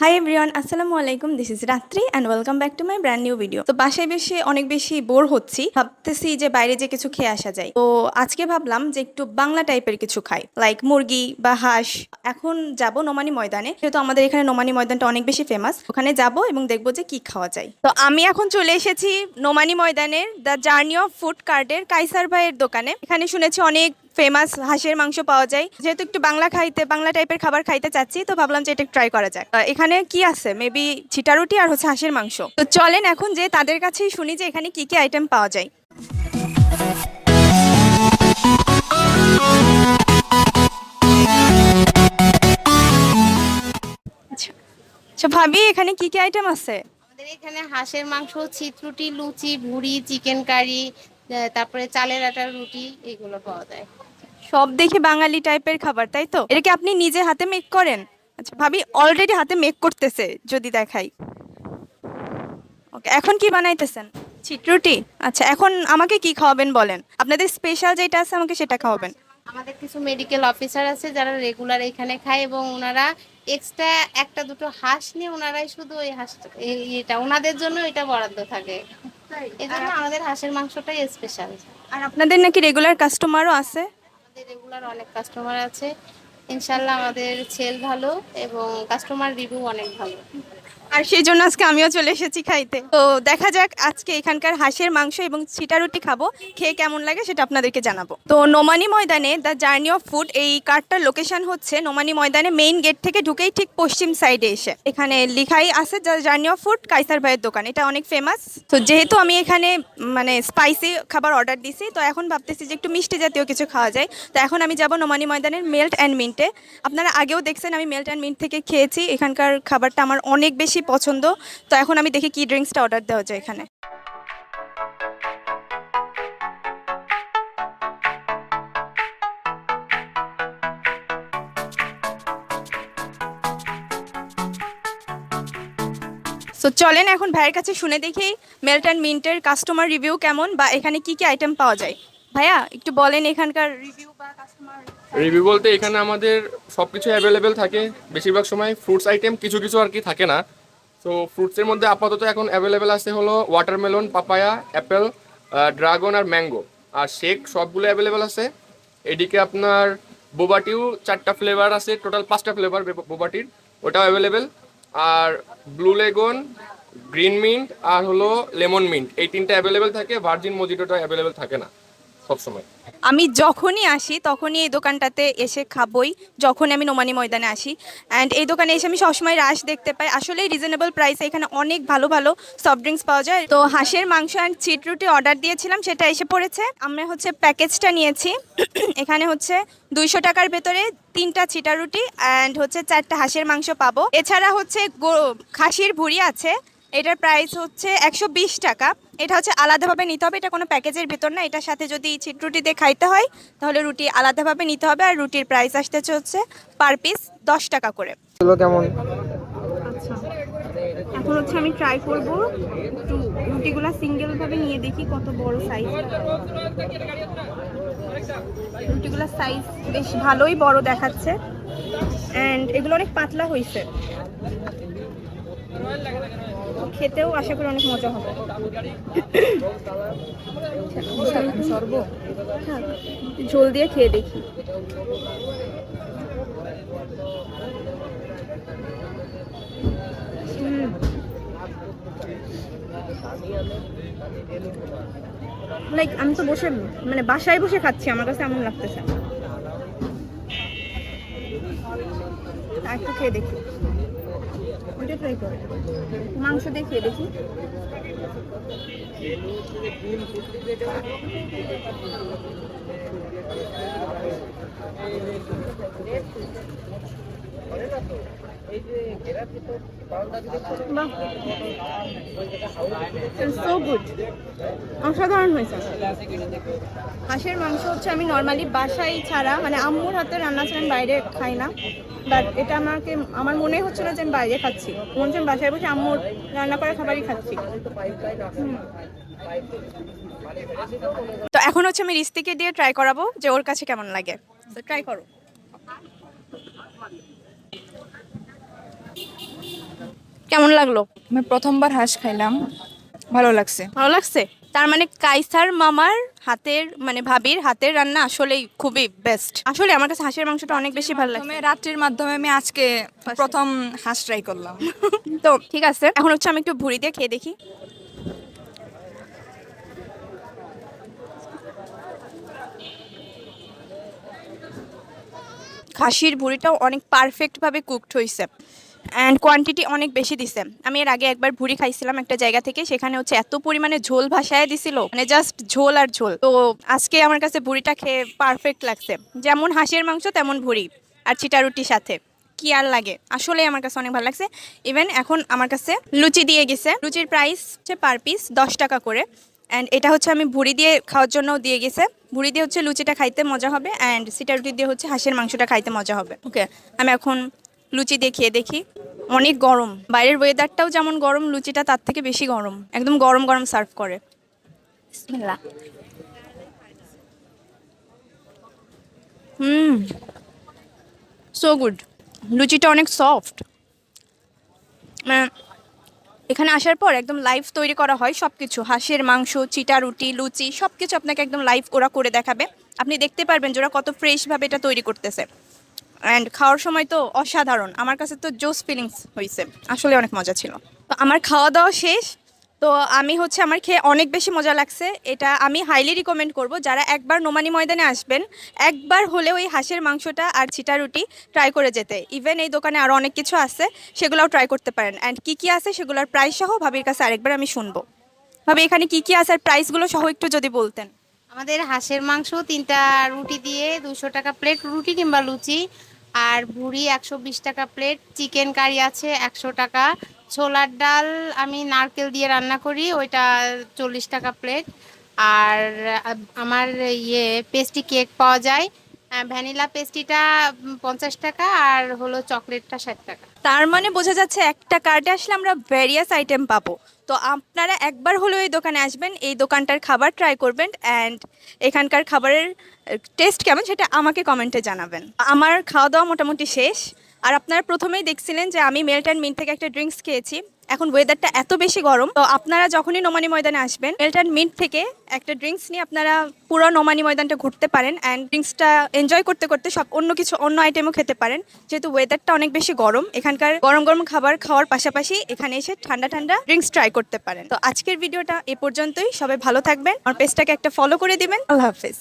High everyone আসসালামু আলাইকুম this is Ratri and welcome back to my brand new video তো বাসায় বেশি, অনেক বেশি বোর হচ্ছি। ভাবতেছি যে বাইরে যে কিছু খেয়ে আসা যায়। তো আজকে ভাবলাম যে একটু বাংলা টাইপের কিছু খাই। লাইক মুরগি বা হাঁস। এখন যাব নোমানি ময়দানে। যেহেতু আমাদের এখানে নোমানি ময়দানটা অনেক বেশি ফেমাস ওখানে যাব এবং দেখব যে কি খাওয়া যায়। তো আমি এখন চলে এসেছি নোমানি ময়দানের দ্য জার্নি অফ ফুড কার্ডের কাইসার ভাইয়ের দোকানে। এখানে শুনেছি অনেক ফেমাস হাঁসের মাংস পাওয়া যায়। যেহেতু একটু বাংলা খাইতে, বাংলা টাইপের খাবার খাইতে চাচ্ছি, তো ভাবলাম যে এটা ট্রাই করা যায় এখানে কি আছে? মেবি ছিটা রুটি আর হচ্ছে হাঁসের মাংস। তো চলেন এখন যে তাদের কাছেই শুনি যে এখানে কি কি আইটেম পাওয়া যায়। আচ্ছা। আচ্ছা ভাবি, এখানে কি কি আইটেম আছে? আমাদের এখানে হাঁসের মাংস চিত্রুটি লুচি, ভুড়ি চিকেন কারি তারপরে চালের আটার রুটি, এগুলো পাওয়া যায়। সব দেখি বাঙালি টাইপের খাবার তাই তো? এটাকে আপনি নিজে হাতে মেক করেন? আচ্ছা ভাবি অলরেডি হাতে মেক করতেছে যদি দেখাই। ওকে এখন কি বানাইতেছেন? চিটরুটি। আচ্ছা এখন আমাকে কি খাওয়াবেন বলেন? আপনাদের স্পেশাল যেটা আছে আমাকে সেটা খাওয়াবেন। আমাদের কিছু মেডিকেল অফিসার আছে যারা রেগুলার এখানে খায় এবং ওনারা এক্সট্রা একটা দুটো হাঁস নিয়ে ওনারাই শুধু ওই হাঁস এটা ওনাদের জন্য এটা বরাদ্দ থাকে। এই জন্য আমাদের হাঁসের মাংসটাই স্পেশাল আর আপনাদের নাকি রেগুলার কাস্টমারও আছে? আমাদের রেগুলার অনেক কাস্টমার আছে। ইনশাল্লাহ আমাদের সেল ভালো এবং কাস্টমার রিভিউ অনেক ভালো। আর সেই জন্য আজকে আমিও চলে এসেছি খাইতে। তো দেখা যাক আজকে এখানকার হাঁসের মাংস এবং ছিটা রুটি খাব, খেয়ে কেমন লাগে সেটা আপনাদেরকে জানাব। তো নোমানি ময়দানে দ্য জার্নি অফ ফুড এই কার্ডটার লোকেশন হচ্ছে নোমানি ময়দানে মেইন গেট থেকে ঢুকেই ঠিক পশ্চিম সাইডে এসে। এখানে লিখাই আছে the journey of food Kaisar ভাইয়ের দোকান, এটা অনেক ফেমাস তো যেহেতু আমি এখানে মানে স্পাইসি খাবার অর্ডার দিছি, তো এখন ভাবতেছি যে একটু মিষ্টি জাতীয় কিছু খাওয়া যায়। তো এখন আমি যাব নোমানি ময়দানের মেল্ট অ্যান্ড মিন্টে আপনারা আগেও দেখছেন আমি মেল্ট অ্যান্ড মিন্ট থেকে খেয়েছি, এখানকার খাবারটা আমার অনেক বেশি পছন্দ। তো এখন আমি দেখি কি ড্রিঙ্কসটা অর্ডার দেওয়া যায় এখানে। সো চলেন এখন ভাইয়ের কাছে শুনে দেখি মেল্ট অ্যান্ড মিন্টের কাস্টমার রিভিউ কেমন বা এখানে কি কি আইটেম পাওয়া যায়। ভাইয়া, একটু বলেন এখানকার রিভিউ বা কাস্টমার রিভিউ বলতে এখানে আমাদের সব কিছু অ্যাভেলেবেল থাকে। বেশিরভাগ সময় ফ্রুটস আইটেম কিছু কিছু আর কি থাকে না। তো ফ্রুটসের মধ্যে আপাতত এখন অ্যাভেলেবেল আছে হলো ওয়াটারমেলন পাপায়া অ্যাপেল ড্রাগন আর ম্যাঙ্গো আর শেক সবগুলো অ্যাভেলেবেল আছে। এদিকে আপনার বোবাটিও চারটা ফ্লেভার আছে টোটাল পাঁচটা ফ্লেভার বোবাটির ওটাও অ্যাভেলেবেল আর ব্লু লেগন গ্রিন মিন্ট আর হলো লেমন মিন্ট এই তিনটা অ্যাভেলেবেল থাকে ভার্জিন মজিটোটা অ্যাভেলেবেল থাকে না। সবসময়। আমি যখনই আসি, তখনই এই দোকানটাতে এসে খাবই যখন আমি নোমানি ময়দানে আসি। অ্যান্ড এই দোকানে এসে আমি সবসময় রাশ দেখতে পাই। আসলে রিজনেবল প্রাইসে এখানে অনেক ভালো ভালো সফট ড্রিঙ্কস পাওয়া যায়। তো হাঁসের মাংস অ্যান্ড চিট রুটি অর্ডার দিয়েছিলাম, সেটা এসে পড়েছে। আমরা হচ্ছে প্যাকেজটা নিয়েছি। এখানে হচ্ছে দুইশো টাকার ভেতরে তিনটা ছিটা রুটি অ্যান্ড হচ্ছে চারটা হাঁসের মাংস পাবো। এছাড়া হচ্ছে খাসির ভুড়ি আছে। এটার প্রাইস হচ্ছে একশো বিশ টাকা। এটা হচ্ছে আলাদাভাবে নিতে হবে এটা কোনো প্যাকেজের ভিতর না এটার সাথে যদি ছিট রুটি দিয়ে খাইতে হয় তাহলে রুটি আলাদাভাবে নিতে হবে আর রুটির প্রাইস আসতে হচ্ছে পার পিস দশ টাকা করে। কেমন? আচ্ছা এখন হচ্ছে আমি ট্রাই করব। একটু রুটিগুলো সিঙ্গেলভাবে নিয়ে দেখি কত বড় সাইজ রুটিগুলোর সাইজ বেশ ভালোই বড় দেখাচ্ছে। অ্যান্ড এগুলো অনেক পাতলা হয়েছে খেতেও আশা করি অনেক মজা হবে। থাক, ঝোল দিয়ে খেয়ে দেখি। লাইক আমি তো বসে মানে বাসায় বসে খাচ্ছি আমার কাছে এমন লাগতেছে একটু খেয়ে দেখি। ওইটা ট্রাই করে। মাংস দেখিয়ে খেয়ে দেখি। Thank গুড অসাধারণ হয়েছে। হাঁসের মাংস হচ্ছে আমি নর্মালি বাসায় ছাড়া মানে আম্মুর হাতে রান্না ছাড়া আমি বাইরে খাই না। বাট এটা আমাকে আমার মনে হচ্ছে না যে আমি বাইরে খাচ্ছি। মনে হচ্ছে বাসায় বসে আম্মুর রান্না করা খাবারই খাচ্ছি। তো এখন হচ্ছে আমি রিস্তিকে দিয়ে ট্রাই করাবো যে ওর কাছে কেমন লাগে। তো ট্রাই করো। কেমন লাগল? আমি প্রথমবার হাঁস খাইলাম। ভালো লাগছে। ভালো লাগছে? তার মানে কাইসার মামার হাতের মানে ভাবির হাতের রান্না আসলেই খুবই বেস্ট আসলে আমার কাছে হাঁসের মাংসটা অনেক বেশি ভালো লাগে রাত্রির মাধ্যমে আমি আজকে প্রথম হাঁস ট্রাই করলাম। তো ঠিক আছে এখন হচ্ছে আমি একটু ভুড়ি দিয়ে খেয়ে দেখি। খাসির ভুড়িটাও অনেক পারফেক্টভাবে কুকড হয়েছে অ্যান্ড কোয়ান্টিটি অনেক বেশি দিছে। আমি এর আগে একবার ভুড়ি খাইছিলাম একটা জায়গা থেকে, সেখানে হচ্ছে এত পরিমাণে ঝোল ভাসায় দিছিল মানে জাস্ট ঝোল আর ঝোল। তো আজকে আমার কাছে ভুড়িটা খেয়ে পারফেক্ট লাগছে। যেমন হাঁসের মাংস, তেমন ভুড়ি আর চিটা রুটির সাথে। কি আর লাগে? আসলে আমার কাছে অনেক ভালো লাগছে। ইভেন এখন আমার কাছে লুচি দিয়ে গেছে। লুচির প্রাইস হচ্ছে পার পিস দশ টাকা করে। অ্যান্ড এটা হচ্ছে আমি ভুড়ি দিয়ে খাওয়ার জন্য দিয়ে গেছে। ভুড়ি দিয়ে হচ্ছে লুচিটা খাইতে মজা হবে অ্যান্ড সিটা রুটি দিয়ে হচ্ছে হাঁসের মাংসটা খাইতে মজা হবে। ওকে আমি এখন লুচি দেখিয়ে দেখি অনেক গরম। বাইরের ওয়েদারটাও যেমন গরম লুচিটা তার থেকে বেশি গরম। একদম গরম গরম সার্ভ করে। বিসমিল্লাহ। হুম। সো গুড লুচিটা অনেক সফট এখানে আসার পর একদম লাইভ তৈরি করা হয় সব কিছু হাঁসের মাংস চিটা রুটি লুচি সব কিছু আপনাকে একদম লাইভ ওরা করে দেখাবে। আপনি দেখতে পারবেন যে ওরা কত ফ্রেশভাবে এটা তৈরি করতেছে। অ্যান্ড খাওয়ার সময় তো অসাধারণ। আমার কাছে তো জোস ফিলিংস হয়েছে আসলে অনেক মজা ছিল। তো আমার খাওয়া দাওয়া শেষ। তো আমি হচ্ছে আমার খেয়ে অনেক বেশি মজা লাগছে। এটা আমি হাইলি রিকমেন্ড করব। যারা একবার নোমানি ময়দানে আসবেন, একবার হলেও ওই হাঁসের মাংসটা আর চিটা রুটি ট্রাই করে যেতে। ইভেন এই দোকানে আরও অনেক কিছু আছে, সেগুলোও ট্রাই করতে পারেন। অ্যান্ড কী কী আছে সেগুলোর প্রাইস সহ ভাবির কাছে আরেকবার আমি শুনব। ভাবি, এখানে কী কী আছে? আর প্রাইসগুলো সহ একটু যদি বলতেন। আমাদের হাঁসের মাংস, তিনটা রুটি দিয়ে দুশো টাকা প্লেট রুটি কিংবা লুচি। আর ভুড়ি একশো বিশ টাকা প্লেট চিকেন কারি আছে একশো টাকা। ছোলার ডাল আমি নারকেল দিয়ে রান্না করি, ওইটা চল্লিশ টাকা প্লেট আর আমার ইয়ে পেস্টি কেক পাওয়া যায়। ভ্যানিলা পেস্ট্রিটা পঞ্চাশ টাকা আর হলো চকলেটটা ষাট টাকা। তার মানে বোঝা যাচ্ছে একটা কার্ডে আসলে আমরা ভ্যারিয়াস আইটেম পাবো। তো আপনারা একবার হলেও এই দোকানে আসবেন, এই দোকানটার খাবার ট্রাই করবেন অ্যান্ড এখানকার খাবারের টেস্ট কেমন সেটা আমাকে কমেন্টে জানাবেন। আমার খাওয়া দাওয়া মোটামুটি শেষ। আর আপনারা প্রথমেই দেখছিলেন যে আমি মেল্ট অ্যান্ড মিন্ট থেকে একটা ড্রিঙ্কস খেয়েছি। এখন ওয়েদারটা এত বেশি গরম, তো আপনারা যখনই নোমানি ময়দানে আসবেন অ্যান্ড মিন্ট থেকে একটা ড্রিঙ্কস নিয়ে আপনারা পুরো নোমানি ময়দানটা ঘুরতে পারেন অ্যান্ড ড্রিঙ্কসটা এনজয় করতে করতে সব অন্য কিছু, অন্য আইটেমও খেতে পারেন। যেহেতু ওয়েদারটা অনেক বেশি গরম, এখানকার গরম গরম খাবার খাওয়ার পাশাপাশি এখানে এসে ঠান্ডা ঠান্ডা ড্রিঙ্কস ট্রাই করতে পারেন। তো আজকের ভিডিওটা এ পর্যন্তই, সবাই ভালো থাকবেন, আমার পেজটাকে একটা ফলো করে দিবেন, আল্লাহ হাফেজ।